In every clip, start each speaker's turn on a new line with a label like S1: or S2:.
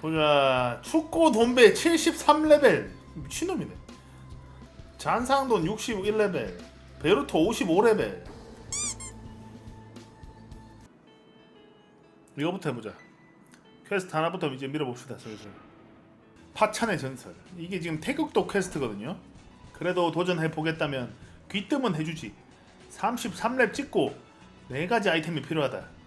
S1: 보자 축구 돈배 73레벨. 미친놈이네. 잔상돈 61레벨. 베루토 55레벨. 이거부터 해보자. 퀘스트 하나부터 이제 밀어봅시다 슬슬 파찬의 전설. 이게 지금 태극도 퀘스트거든요. 그래도 도전해 보겠다면 귀뜸은 해주지. 33렙 찍고 4가지 아이템이 필요하다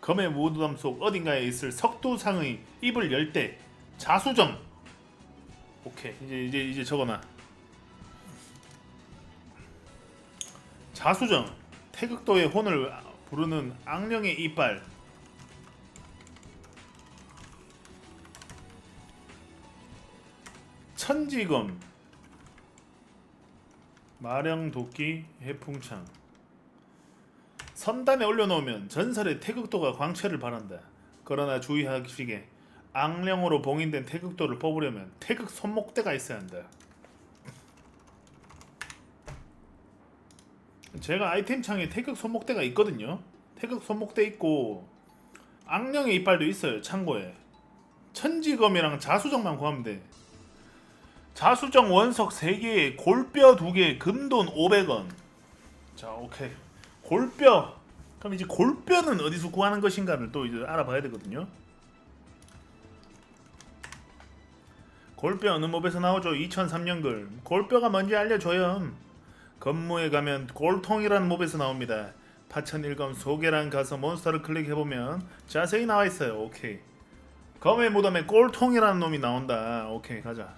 S1: 검의 무덤 속 어딘가에 있을 석두상의 입을 열 때 자수정. 오케이. 이제 이제 이제 적어놔. 자수정. 태극도의 혼을 부르는 악령의 이빨. 천지검. 마령 도끼 해풍창 선단에 올려놓으면 전설의 태극도가 광채를 발한다. 그러나 주의하시게 악령으로 봉인된 태극도를 뽑으려면 태극 손목대가 있어야 한다. 제가 아이템 창에 태극 손목대가 있거든요. 태극 손목대 있고 악령의 이빨도 있어요. 창고에 천지검이랑 자수정만 구하면 돼. 자수정 원석 3개에 골뼈 2개 금돈 500원. 자, 오케이. 골뼈. 그럼 이제 골뼈는 어디서 구하는 것인가를 또 이제 알아봐야 되거든요. 골뼈 어느 몹에서 나오죠? 2003년 글. 골뼈가 뭔지 알려줘요. 건무에 가면 골통이라는 몹에서 나옵니다. 파천일검 소개란 가서 몬스터를 클릭해보면 자세히 나와 있어요. 오케이. 검의 무덤에 꼴통이라는 놈이 나온다. 오케이 가자.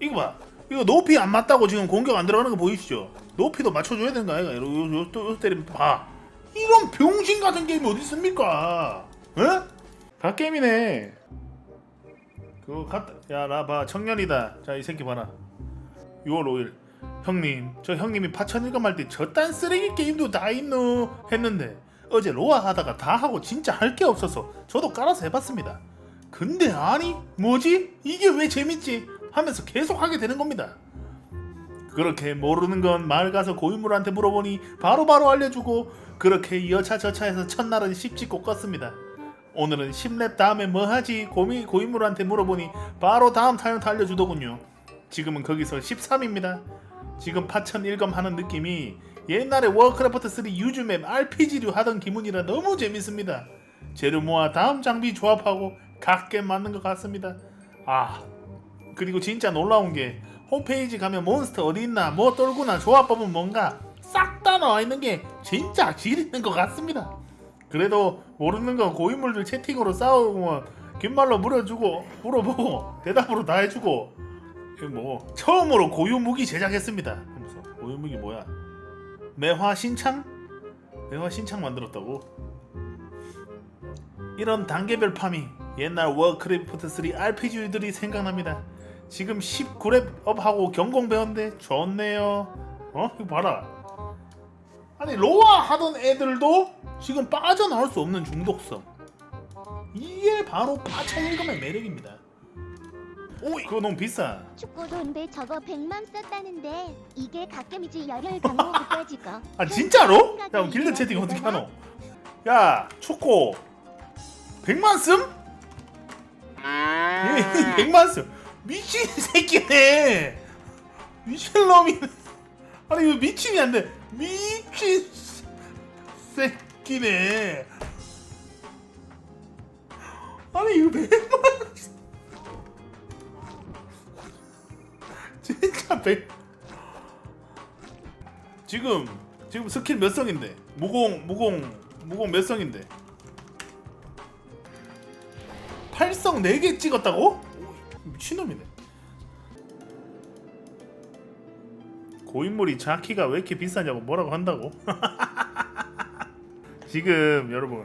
S1: 이거 봐. 이거 높이 안 맞다고 지금 공격 안 들어가는 거 보이시죠? 높이도 맞춰줘야 되는 거 아이가? 요, 요, 요, 요 때리면 봐. 이런 병신 같은 게임이 어디 있습니까? 에? 다 게임이네. 그거 갔다. 야, 나 봐. 청년이다. 자, 이 새끼 봐라. 6월 5일. 형님, 저 형님이 파천일검 할때 저딴 쓰레기 게임도 다 있노 했는데 어제 로아 하다가 다 하고 진짜 할 게 없어서 저도 깔아서 해봤습니다. 근데 아니 뭐지 이게 왜 재밌지 하면서 계속 하게 되는 겁니다. 그렇게 모르는 건 마을 가서 고인물한테 물어보니 바로바로 알려주고 그렇게 여차 저차해서 첫날은 10찍고 껐습니다. 오늘은 10렙 다음에 뭐 하지 고미, 고인물한테 물어보니 바로 다음 타임트 알려주더군요. 지금은 거기서 13입니다. 지금 파천 일검 하는 느낌이 옛날에 워크래프트 3 유즈맵 RPG류 하던 기분이라 너무 재밌습니다. 재료 모아 다음 장비 조합하고 각게 맞는 것 같습니다. 아 그리고 진짜 놀라운 게 홈페이지 가면 몬스터 어디 있나 뭐 떨구나 조합법은 뭔가 싹 다 나와 있는 게 진짜 질 있는 것 같습니다. 그래도 모르는 건 고인물들 채팅으로 싸우고 귓말로 물어주고 물어보고 대답으로 다 해주고 뭐 처음으로 고유 무기 제작했습니다. 하면서 고유 무기 뭐야? 매화 신창? 매화 신창 만들었다고? 이런 단계별 파밍 옛날 워크래프트 3 RPG들이 생각납니다. 지금 19렙 업하고 경공 배웠는데 좋네요. 어? 이거 봐라. 아니 로아 하던 애들도 지금 빠져나올 수 없는 중독성. 이게 바로 파천일검의 매력입니다. 오, 그거 너무 비싸.
S2: 축구 돈배 저거 100만 썼다는데 이게 가끔이지 열혈 강호부까지고
S1: 아 진짜로? 야 그럼 길드 채팅 어떻게 하노? 야 축구 100만 씀? 얘 100만 씀 미친 새끼네 미친 놈이네 아니 이거 미친이 안 돼 미친 새끼네 아니 이거 100만 진짜 100 지금 지금 스킬 몇 성인데? 무공 무공 무공 몇 성인데? 8성 4개 찍었다고? 오, 미친놈이네. 고인물이 자키가 왜 이렇게 비싸냐고 뭐라고 한다고? 지금 여러분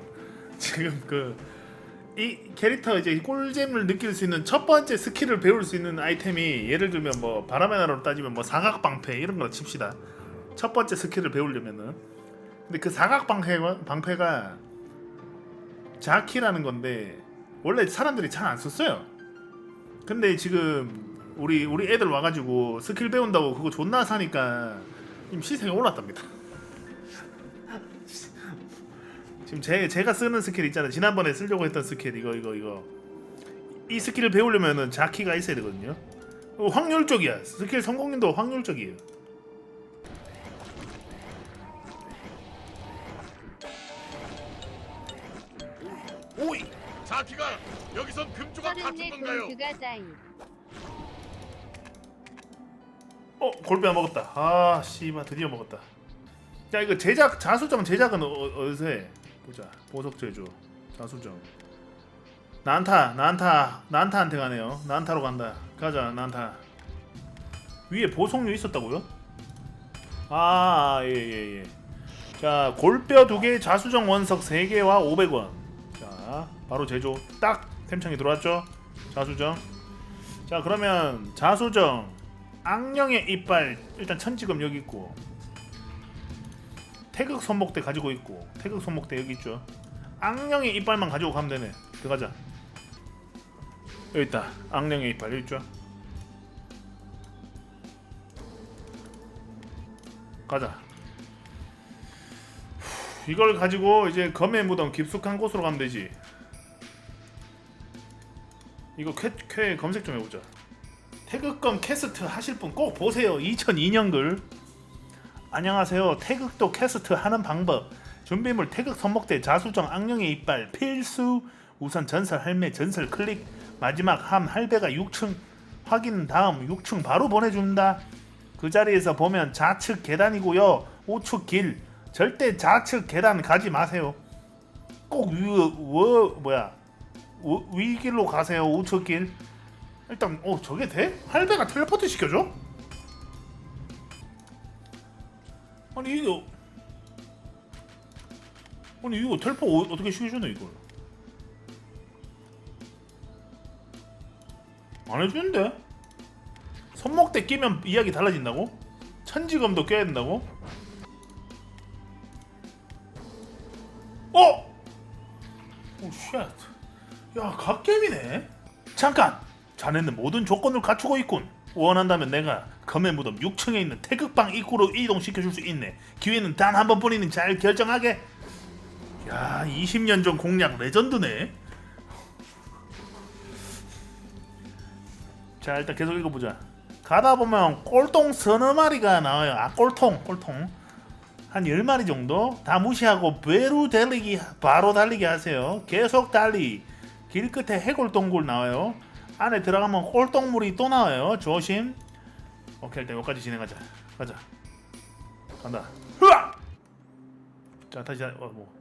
S1: 지금 그 이 캐릭터 이제 꿀잼을 느낄 수 있는 첫 번째 스킬을 배울 수 있는 아이템이 예를 들면 뭐 바람의 나라로 따지면 뭐 사각 방패 이런 거 칩시다. 첫 번째 스킬을 배우려면은 근데 그 사각 방패가 방패가 자키라는 건데 원래 사람들이 잘 안 썼어요. 근데 지금 우리 우리 애들 와가지고 스킬 배운다고 그거 존나 사니까 지금 시세가 올랐답니다. 지금 제 제가 쓰는 스킬 있잖아요. 지난번에 쓰려고 했던 스킬 이거 이거 이거 이 스킬을 배우려면은 자키가 있어야 되거든요. 어, 확률적이야. 스킬 성공률도 확률적이에요.
S3: 자키가 여기선
S4: 서른네
S3: 갖춘 건가요?
S4: 골드가 자이
S1: 어 골배 먹었다. 아 씨발 드디어 먹었다. 야 이거 제작 자수정 제작은 어, 어디서 해? 보자 보석 제조 자수정. 난타 난타 난타한테 가네요. 난타로 간다. 가자 난타. 위에 보석류 있었다고요? 아예예 예, 예. 자 골뼈 두 개, 자수정 원석 세 개와 500원. 자 바로 제조. 딱 템창이 들어왔죠? 자수정. 자 그러면 자수정. 악령의 이빨. 일단 천지금 여기 있고. 태극 손목대 가지고 있고. 태극 손목대 여기 있죠. 악령의 이빨만 가지고 가면 되네. 들어가자. 여기 있다. 악령의 이빨. 여기 있죠? 가자. 후, 이걸 가지고 이제 검의 무덤 깊숙한 곳으로 가면 되지 이거 쾌, 쾌 검색 좀 해보자 태극검 캐스트 하실 분 꼭 보세요. 2002년 글. 안녕하세요. 태극도 캐스트 하는 방법. 준비물 태극 선목대 자수정 악령의 이빨 필수. 우선 전설 할매 전설 클릭. 마지막 함 할배가 6층 확인 다음 6층 바로 보내준다. 그 자리에서 보면 좌측 계단이고요. 우측 길. 절대 좌측 계단 가지 마세요. 꼭 위, 워, 뭐야 우- 위길로 가세요. 우측 길. 일단 어 저게 돼? 할배가 텔레포트 시켜줘? 아니 이거 아니 이거 텔포 어, 어떻게 시켜주노 이걸 안 해주는데? 손목대 끼면 이야기 달라진다고? 천지검도 껴야 된다고? 잠깐! 자네는 모든 조건을 갖추고 있군. 원한다면 내가 검의 무덤 6층에 있는 태극방 입구로 이동시켜줄 수 있네. 기회는 단 한 번뿐이니 잘 결정하게. 야, 20년 전 공략 레전드네. 자, 일단 계속 읽어보자. 가다 보면 꼴통 서너 마리가 나와요. 아, 꼴통, 꼴통. 한 10마리 정도? 다 무시하고 배로 달리기, 바로 달리기 하세요. 계속 달리. 길 끝에 해골 동굴 나와요. 안에 들어가면 꼴동물이 또 나와요. 조심. 오케이 일단 여기까지 진행하자. 가자. 간다. 흐아! 자 다시 자, 어, 뭐.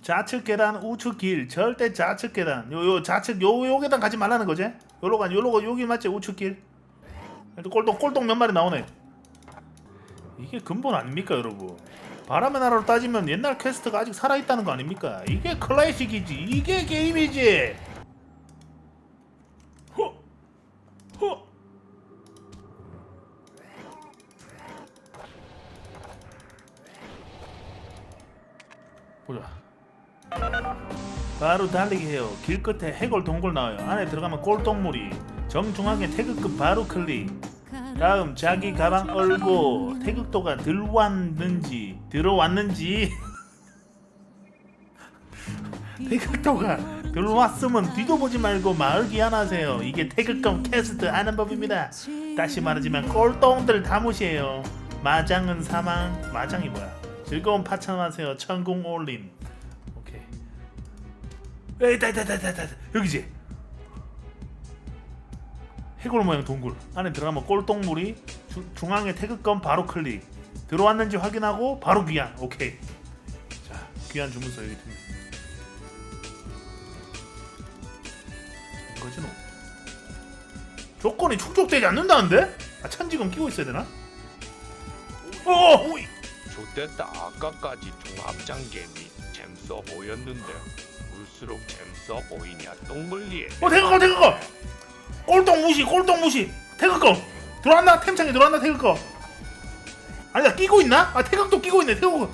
S1: 좌측 계단, 우측 길, 절대 좌측 계단. 요 요 좌측 요 요 계단 가지 말라는 거지? 요로 가 요로 여기 맞지 우측 길. 일단 꼴동 꼴동 몇 마리 나오네. 이게 근본 아닙니까 여러분? 바람의 나라로 따지면 옛날 퀘스트가 아직 살아 있다는 거 아닙니까? 이게 클래식이지. 이게 게임이지. 허! 허! 보자. 바로 달리기 해요. 길 끝에 해골 동굴 나와요. 안에 들어가면 꼴동물이. 정중앙에 태극급 바로 클릭. 다음 자기 가방 얼고 태극도가 들어왔는지 들어왔는지 태극도가 들어왔으면 뒤도 보지 말고 마을 귀환하세요. 이게 태극검 캐스트 하는 법입니다. 다시 말하지만 꼴똥들 다 무시해요. 마장은 사망. 마장이 뭐야? 즐거운 파천하세요. 천궁 올림. 오케이. 에이, 다다다다다 여기지. 해골 모양 동굴. 안에 들어가면 꼴똥물이 주- 중앙에 태극검 바로 클릭. 들어왔는지 확인하고 바로 귀환. 오케이. 자 귀환 주문서 여기 있습니다. 이거지 너 조건이 충족되지 않는다는데? 아 천지검 끼고 있어야 되나? 어 오이.
S5: 좋댔다. 아까까지 중합장 게임이 잼써 보였는데. 볼수록 잼써 보이냐 똥물리에.
S1: 어 태극검 태극검 꼴똥 무시 꼴똥 무시 태극검 들어왔나? 템창에 들어왔나 태극검 아니다 끼고 있나? 아 태극도 끼고 있네 태극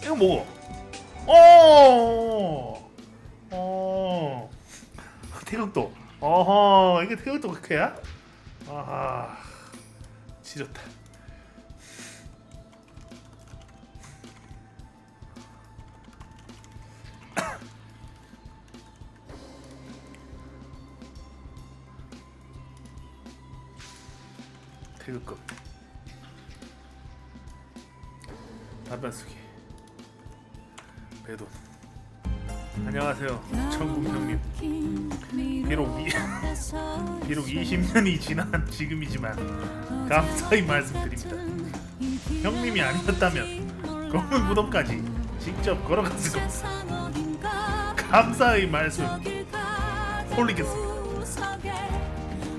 S1: 이거 뭐고? 어. 어. 태극도. 어허 이게 태극도 그렇게야? 아하 지렸다. 답변 쓰기. 배도. 안녕하세요 천국 형님. 비록 이, 비록 20년이 지난 지금이지만 감사히 말씀드립니다. 형님이 아니었다면 검은 무덤까지 직접 걸어갔을 겁니다. 감사의 말씀 올리겠습니다.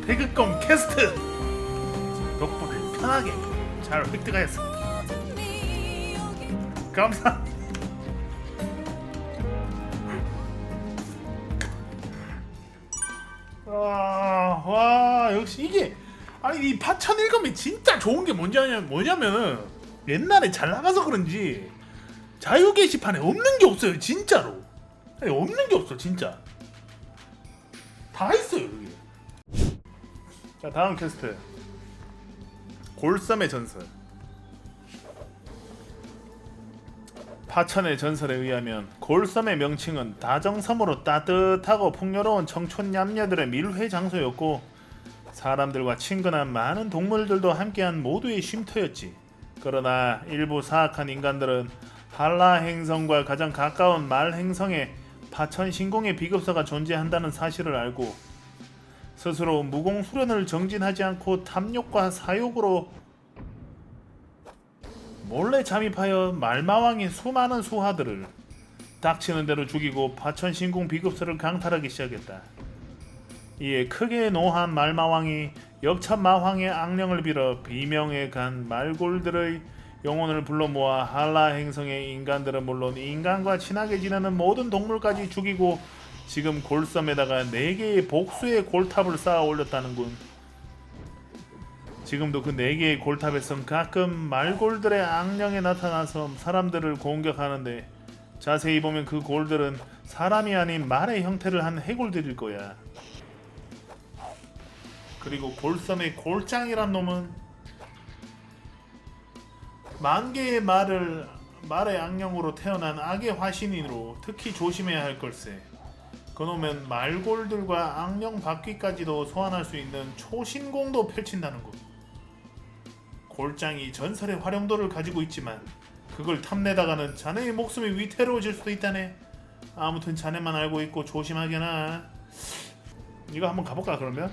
S1: 태극검 캐스트 편하게 잘 획득하였습니다. 감사. 와, 와 역시 이게 아니 이 파천 일검이 진짜 좋은 게 뭐냐면 뭐냐면은 옛날에 잘 나가서 그런지 자유 게시판에 없는 게 없어요 진짜로. 아니, 없는 게 없어 진짜. 다 있어요 여기 자 다음 퀘스트 골섬의 전설 파천의 전설에 의하면 골섬의 명칭은 다정섬으로 따뜻하고 풍요로운 청촌 남녀들의 밀회 장소였고 사람들과 친근한 많은 동물들도 함께한 모두의 쉼터였지. 그러나 일부 사악한 인간들은 한라 행성과 가장 가까운 말 행성에 파천 신공의 비급소가 존재한다는 사실을 알고 스스로 무공 수련을 정진하지 않고 탐욕과 사욕으로 몰래 잠입하여 말마왕의 수많은 수하들을 닥치는 대로 죽이고 파천 신궁 비급소를 강탈하기 시작했다. 이에 크게 노한 말마왕이 역참 마왕의 악령을 빌어 비명에 간 말골들의 영혼을 불러 모아 한라 행성의 인간들은 물론 인간과 친하게 지내는 모든 동물까지 죽이고 지금 골섬에다가 네 개의 복수의 골탑을 쌓아 올렸다는군. 지금도 그네 개의 골탑에선 가끔 말골들의 악령에 나타나서 사람들을 공격하는데 자세히 보면 그 골들은 사람이 아닌 말의 형태를 한 해골들일 거야. 그리고 골섬의 골장이란 놈은 만 개의 말을 말의 악령으로 태어난 악의 화신이로 특히 조심해야 할 걸세. 그놈은 말골들과 악령 바퀴까지도 소환할 수 있는 초신공도 펼친다는 것. 골장이 전설의 활용도를 가지고 있지만 그걸 탐내다가는 자네의 목숨이 위태로워질 수도 있다네. 아무튼 자네만 알고 있고 조심하게나. 이거 한번 가볼까 그러면?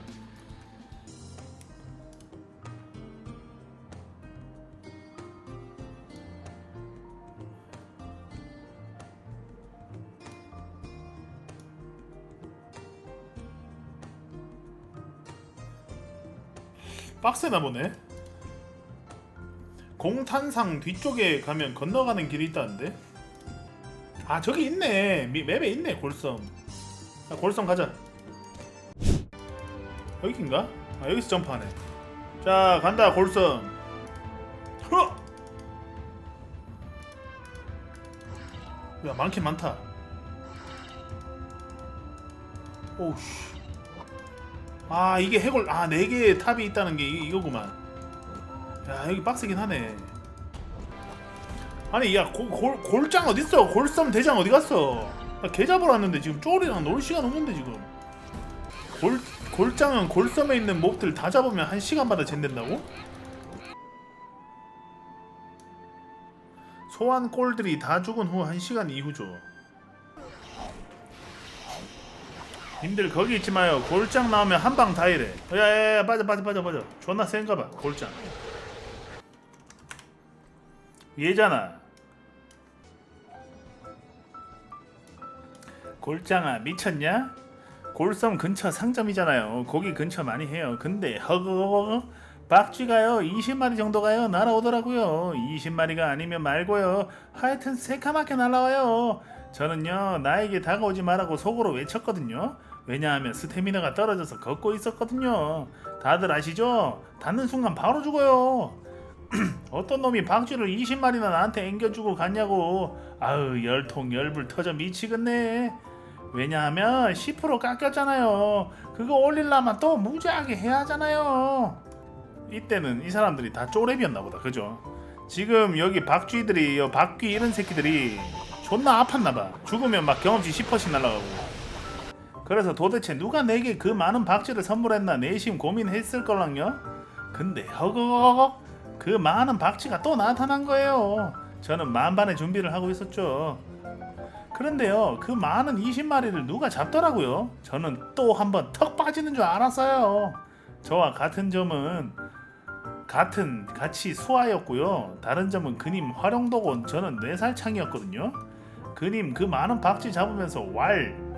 S1: 빡세나 보네. 공탄상 뒤쪽에 가면 건너가는 길이 있다는데. 아 저기 있네. 미, 맵에 있네 골섬. 아, 골섬 가자. 여기인가? 아 여기서 점프하네. 자 간다 골섬. 흐! 야 많긴 많다. 오우씨. 아 이게 해골 아네 개의 탑이 있다는 게 이, 이거구만. 야 여기 빡세긴 하네. 아니 야 골, 골, 골장 어딨어? 골섬 대장 어디 갔어? 나개 잡으러 왔는데 지금 쪼리랑 놀 시간 없는데 지금. 골 골장은 골섬에 있는 몹들 다 잡으면 한 시간마다 잰다고? 소환 꼴들이 다 죽은 후한 시간 이후죠. 님들 거기 있지 마요. 골장 나오면 한 방 다 이래. 야야야 빠져 빠져 빠져 빠져. 존나 센가 봐. 골장. 얘잖아. 골장아 미쳤냐? 골섬 근처 상점이잖아요. 거기 근처 많이 해요. 근데 허거거거 박쥐가요 20마리 정도 가요 날아오더라고요. 20마리가 아니면 말고요. 하여튼 새카맣게 날아와요. 저는요 나에게 다가오지 말라고 속으로 외쳤거든요. 왜냐하면 스태미나가 떨어져서 걷고 있었거든요. 다들 아시죠? 닿는 순간 바로 죽어요. 어떤 놈이 박쥐를 20마리나 나한테 앵겨주고 갔냐고. 아유 열통 열불 터져 미치겠네. 왜냐하면 10% 깎였잖아요. 그거 올릴라면 또 무지하게 해야 하잖아요. 이때는 이 사람들이 다 쪼렙이었나 보다. 그죠? 지금 여기 박쥐들이 요 박쥐 이런 새끼들이 존나 아팠나 봐. 죽으면 막 경험치 10%씩 날라가고. 그래서 도대체 누가 내게 그 많은 박쥐를 선물했나 내심 고민했을 걸랑요. 근데 허걱 그 많은 박쥐가 또 나타난 거예요. 저는 만반의 준비를 하고 있었죠. 그런데요, 그 많은 20마리를 누가 잡더라고요. 저는 또 한번 턱 빠지는 줄 알았어요. 저와 같은 점은 같은 같이 수하였고요. 다른 점은 그님 활용도고 저는 4살 창이었거든요. 그님 그 많은 박쥐 잡으면서 왈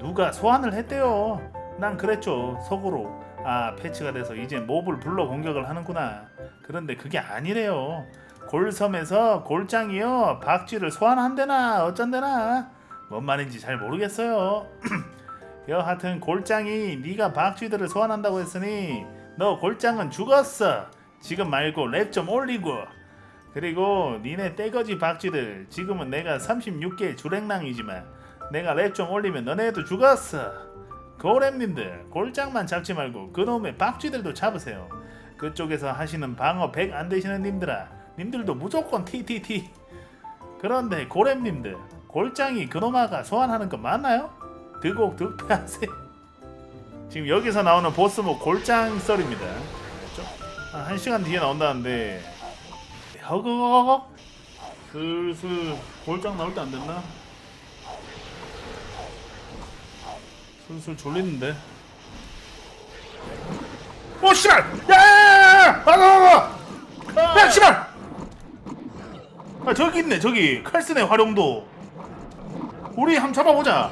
S1: 누가 소환을 했대요. 난 그랬죠. 속으로 아 패치가 돼서 이제 몹을 불러 공격을 하는구나. 그런데 그게 아니래요. 골섬에서 골장이요 박쥐를 소환한대나 어쩐대나 뭔 말인지 잘 모르겠어요. 여하튼 골장이 네가 박쥐들을 소환한다고 했으니 너 골장은 죽었어. 지금 말고 랩 좀 올리고 그리고 니네 떼거지 박쥐들 지금은 내가 36개 주랭랑이지만 내가 랩좀 올리면 너네도 죽었어. 고랩님들 골장만 잡지 말고 그놈의 박쥐들도 잡으세요. 그쪽에서 하시는 방어 100 안 되시는 님들아 님들도 무조건 TTT 그런데 고랩님들 골장이 그놈아가 소환하는 거 맞나요? 득옥 득패하세요 지금 여기서 나오는 보스모 골장 썰입니다 한, 한 시간 뒤에 나온다는데 허걱 슬슬 골장 나올 때 안 됐나? 슬슬 졸리는데 오 씨발! 야야야야! 아, 아, 아! 야 씨발! 아 저기 있네 저기 칼슨의 활용도 우리 한번 잡아보자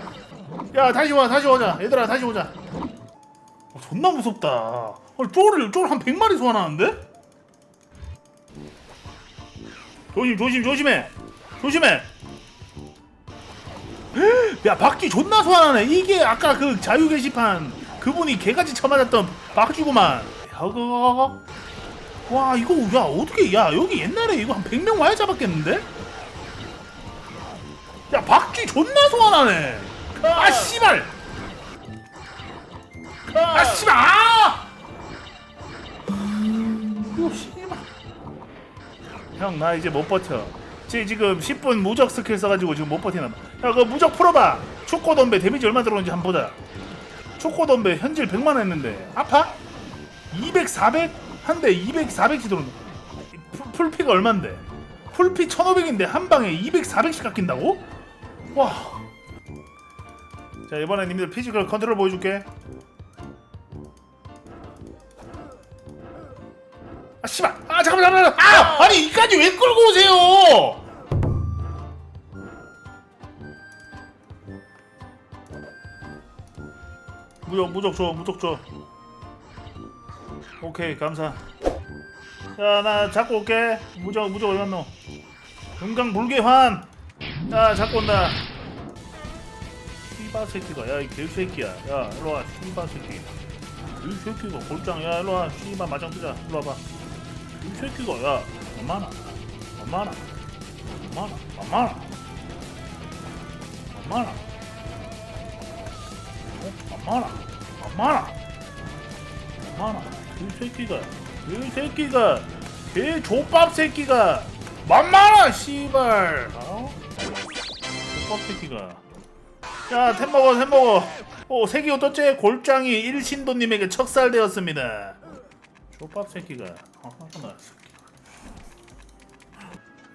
S1: 야 다시 와 다시 오자 얘들아 다시 오자 어, 존나 무섭다 어, 쫄을 쫄한 100마리 소환하는데? 조심 조심 조심해 조심해 야 박쥐 존나 소환하네. 이게 아까 그 자유 게시판 그분이 개같이 쳐맞았던 박쥐구만. 허걱 와 이거 야 어떻게 야 여기 옛날에 이거 한 100명 와야 잡았겠는데? 야 박쥐 존나 소환하네. 아 씨발. 아 씨발. 아! 이거 씨발. 형 나 이제 못 버텨 쟤 지금 10분 무적 스킬 써가지고 지금 못 버티나 야그 무적 풀어봐 초코덤베 데미지 얼마 들어오는지 한번 보자 초코덤베 현질 100만 했는데 아파? 200, 400? 한대 200, 400씩 들어온다 풀- 풀피가 얼만데? 풀피 1500인데 한 방에 200, 400씩 깎인다고? 와. 자 이번에 님들 피지컬 컨트롤 보여줄게 아 씨발. 아 잠깐만 잠깐만 아! 아니 이까지 왜 끌고 오세요? 무적 무적 줘 무적 줘. 오케이 감사. 야 나 잡고 올게. 무적 무적 얼마노 금강 물개환! 야 잡고 온다. 씨바 새끼가 야이 개새끼야. 야 일로와 씨바 새끼. 이 새끼가 골장 야 일로와 씨바 마장 뜨자. 일로 와봐 이 새끼가 야 얼마나? 얼마나? 얼마나? 얼마나? 얼마나? 어? 얼마나? 얼마나? 얼마나? 이 새끼가 이 새끼가 개 족밥 새끼가 만만아 씨발. 어? 족밥 새끼가. 야템 먹어 템 먹어. 오 세기 어떻제 골장이 일신도님에게 척살되었습니다. 족밥 새끼가. 어, 어,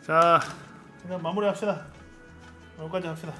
S1: 자, 그냥 마무리합시다. 여기까지 합시다.